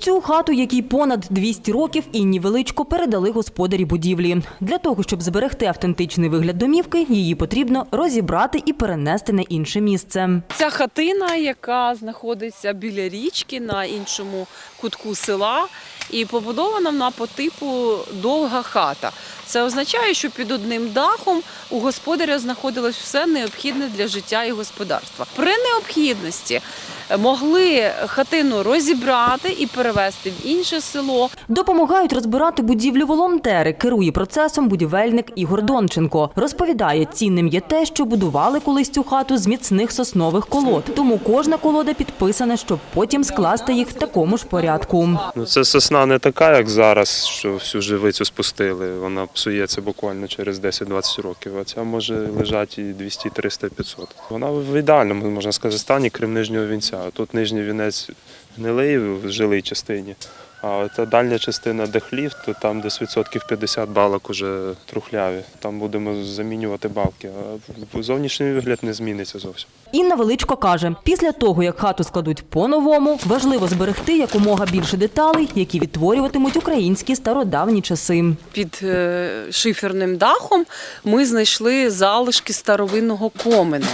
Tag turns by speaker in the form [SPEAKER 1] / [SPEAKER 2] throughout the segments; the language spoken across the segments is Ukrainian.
[SPEAKER 1] Цю хату, якій понад 200 років, Інні Величко передали господарі будівлі. Для того, щоб зберегти автентичний вигляд домівки, її потрібно розібрати і перенести на інше місце.
[SPEAKER 2] Ця хатина, яка знаходиться біля річки на іншому кутку села, і побудована вона по типу довга хата. Це означає, що під одним дахом у господаря знаходилось все необхідне для життя і господарства. При необхідності могли хатину розібрати і перевезти в інше село.
[SPEAKER 1] Допомагають розбирати будівлю волонтери. Керує процесом будівельник Ігор Донченко. Розповідає, цінним є те, що будували колись цю хату з міцних соснових колод. Тому кожна колода підписана, щоб потім скласти їх в такому ж порядку.
[SPEAKER 3] Ну, це сосна не така, як зараз, що всю живицю спустили. Вона псується буквально через 10-20 років. А ця може лежати і 200, 300, 500. Вона в ідеальному, можна сказати, стані, крім нижнього вінця. Тут нижній вінець гнилий в жилій частині. А та дальня частина, де хлів, то там десь відсотків 50 балок уже трухляві. Там будемо замінювати балки. А зовнішній вигляд не зміниться зовсім.
[SPEAKER 1] Інна Величко каже, після того, як хату складуть по-новому, важливо зберегти якомога більше деталей, які відтворюватимуть українські стародавні часи.
[SPEAKER 2] Під е, шиферним дахом ми знайшли залишки старовинного комену.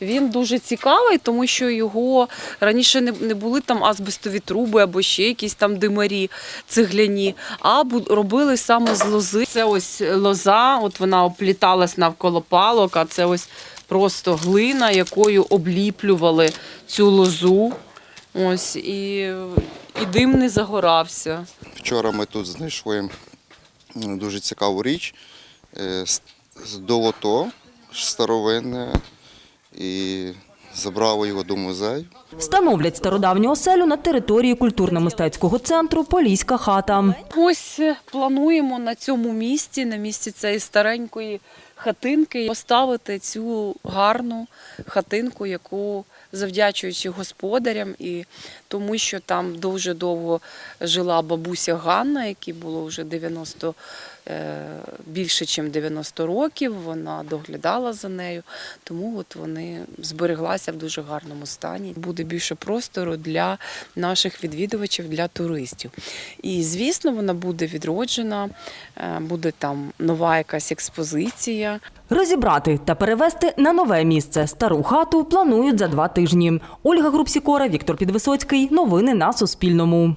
[SPEAKER 2] Він дуже цікавий, тому що його раніше не, були там азбестові труби або ще якісь там димарі цегляні, а робили саме з лози. Це ось лоза, от вона опліталась навколо палок, а це ось просто глина, якою обліплювали цю лозу. Ось і, і дим не загорався.
[SPEAKER 4] Вчора ми тут знайшли дуже цікаву річ. Е, Долото старовинне і забрали його до музею.
[SPEAKER 1] Встановлять стародавню оселю на території культурно-мистецького центру Поліська хата.
[SPEAKER 2] Ось е, плануємо на цьому місці, на місці цієї старенької хатинки, поставити цю гарну хатинку, яку завдячуючи господарям і тому, що там дуже довго жила бабуся Ганна, якій було вже 90, е, більше, ніж 90 років. Вона доглядала за нею, тому от вони збереглася в дуже гарному стані. Буде більше простору для наших відвідувачів, для туристів. І звісно, вона буде відроджена, е, буде там нова якась експозиція.
[SPEAKER 1] Розібрати та перевезти на нове місце стару хату планують за два тижні. Ольга Групсікора, Віктор Підвисоцький. Новини на Суспільному.